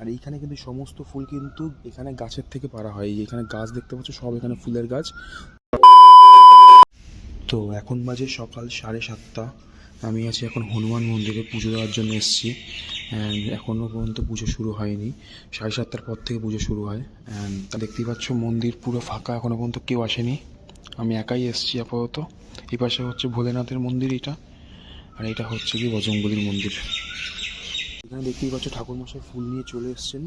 আর এইখানে কিন্তু সমস্ত ফুল কিন্তু এখানে গাছের থেকে পারা হয়। এখানে গাছ দেখতে পাচ্ছ, সব এখানে ফুলের গাছ। তো এখন বাজে সকাল সাড়ে সাতটা। আমি আছি এখন হনুমান মন্দিরে পুজো দেওয়ার জন্য এসেছি। অ্যান্ড এখনও পর্যন্ত পুজো শুরু হয়নি। সাড়ে সাতটার পর থেকে পুজো শুরু হয়। অ্যান্ড দেখতেই পাচ্ছ, মন্দির পুরো ফাঁকা এখনও পর্যন্ত কেউ আসেনি। আমি একাই এসেছি আপাতত। এই পাশে হচ্ছে ভোলেনাথের মন্দির এটা আর এটা হচ্ছে কি বজরংবলির মন্দির। এখানে দেখতেই পাচ্ছ ঠাকুরমশাই ফুল নিয়ে চলে এসছেন।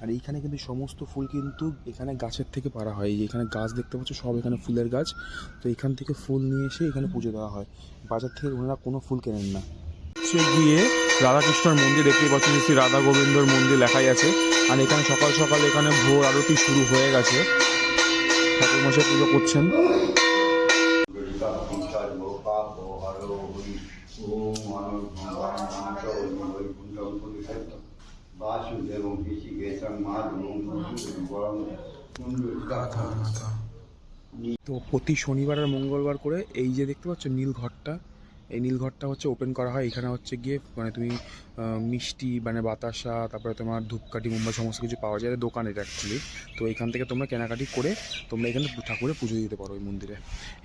আর এইখানে কিন্তু সমস্ত ফুল কিন্তু এখানে গাছের থেকে পাড়া হয়। এখানে গাছ দেখতে পাচ্ছ, সব এখানে ফুলের গাছ। তো এখান থেকে ফুল নিয়ে এসে এখানে পুজো দেওয়া হয়। বাজার থেকে ওনারা কোনো ফুল কেনেন না। সে গিয়ে রাধাকৃষ্ণর মন্দির দেখতেই পাচ্ছেন শ্রী রাধা গোবিন্দর মন্দির লেখাই আছে। আর এখানে সকাল সকাল এখানে ভোর আরতি শুরু হয়ে গেছে। ঠাকুরমশাই পুজো করছেন। তো প্রতি শনিবার আর মঙ্গলবার করে এই যে দেখতে পাচ্ছ নীল ঘরটা, এই নীল ঘরটা হচ্ছে ওপেন করা হয়। এখানে হচ্ছে গিয়ে মানে তুমি মিষ্টি মানে বাতাসা, তারপরে তোমার ধূপকাঠি মুম্বাই সমস্ত কিছু পাওয়া যায় দোকান এটা অ্যাকচুয়ালি তো এখান থেকে তোমরা কেনাকাটি করে তোমরা এখানে ঠাকুরের পুজো দিতে পারো ওই মন্দিরে।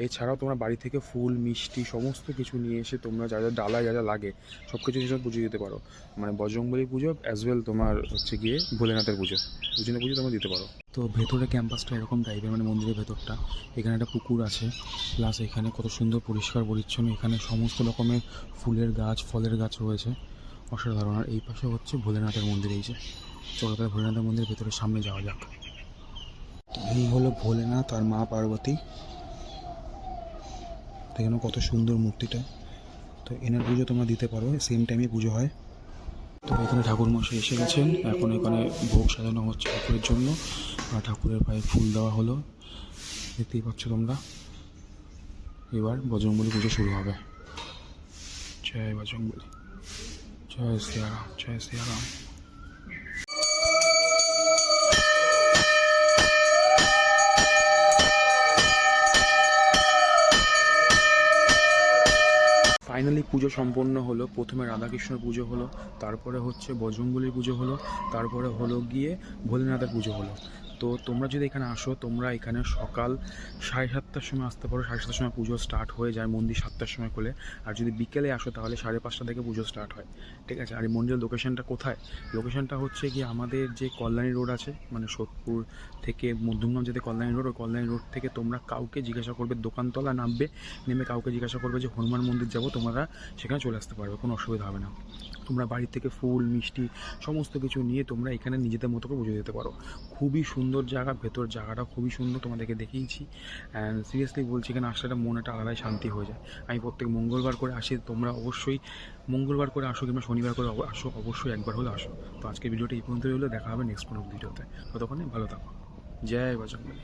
এছাড়াও তোমরা বাড়ি থেকে ফুল, মিষ্টি, সমস্ত কিছু নিয়ে এসে তোমরা যা যা ডালা যা যা লাগে সব কিছু হিসেবে পুজো দিতে পারো। মানে বজরংবলী পুজো অ্যাজ ওয়েল তোমার হচ্ছে গিয়ে ভোলেনাথের পুজো। দুজনের পুজো তোমরা দিতে পারো। তো ভেতরে ক্যাম্পাসটা এরকম টাইপের মানে মন্দিরের ভেতরটা। এখানে একটা পুকুর আছে প্লাস এখানে কত সুন্দর পরিষ্কার পরিচ্ছন্ন, এখানে সমস্ত রকমের ফুলের গাছ, ফলের গাছ রয়েছে। অসাধারণ। আর এই পাশে হচ্ছে ভোলেনাথের মন্দির, এই যে চলো তাহলে ভোলেনাথের মন্দিরের ভেতরে সামনে যাওয়া যাক। এই হলো ভোলেনাথ আর মা পার্বতী। দেখেন কত সুন্দর মূর্তিটা। তো এনার পুজো তোমরা দিতে পারো সেম টাইমে পুজো হয়। তো এখানে ঠাকুর মশাই এসে গেছেন। এখন এখানে ভোগ সাজানো হচ্ছে ঠাকুরের জন্য। আর ঠাকুরের পায়ে ফুল দেওয়া হলো। দেখতেই পাচ্ছ তোমরা। এবার বজরংবলী পুজো শুরু হবে। জয় বজরংবলী। জয় ফাইনালি পুজো সম্পন্ন হলো, প্রথমে রাধাকৃষ্ণর পুজো হলো, তারপরে হচ্ছে বজরংবলীর পুজো হলো, তারপরে হলো গিয়ে ভোলেনাথের পুজো হলো। তো তোমরা যদি এখানে আসো, তোমরা এখানে সকাল সাড়ে সাতটার সময় আসতে পারো। সাড়ে সাতটার সময় পুজো স্টার্ট হয়ে যায় মন্দির সাতটার সময় খোলে। আর যদি বিকেলে আসো, তাহলে সাড়ে পাঁচটা থেকে পুজো স্টার্ট হয়। ঠিক আছে? আর এই মন্দিরের লোকেশনটা কোথায়? লোকেশনটা হচ্ছে কি আমাদের যে কল্যাণী রোড আছে মানে সোদপুর থেকে মধ্যমগ্রাম যেতে কল্যাণী রোড ওই কল্যাণী রোড থেকে তোমরা কাউকে জিজ্ঞাসা করবে, দোকানতলা নামবে, নেমে কাউকে জিজ্ঞাসা করবে যে, হনুমান মন্দির যাব। তোমরা সেখানে চলে আসতে পারবে, কোনো অসুবিধা হবে না। তোমরা বাড়ি থেকে ফুল, মিষ্টি, সমস্ত কিছু নিয়ে তোমরা এখানে নিজেদের মতো করে পুজো দিতে পারো। খুবই সুন্দর জায়গা, ভেতর জায়গাটা খুবই সুন্দর তোমাদেরকে দেখিয়েছি। অ্যান্ড সিরিয়াসলি বলছি এখানে আসলে মনে একটা আলাদাই শান্তি হয়ে যায়। আমি প্রত্যেক মঙ্গলবার করে আসি, তোমরা অবশ্যই মঙ্গলবার করে আসো কিংবা শনিবার করে আসো, অবশ্যই একবার হলে আসো। তো আজকের ভিডিওটা এই পর্যন্তই হলে দেখা হবে নেক্সট কোনো ভিডিওতে। ততক্ষণে ভালো থাকো। জয় বজরংবলী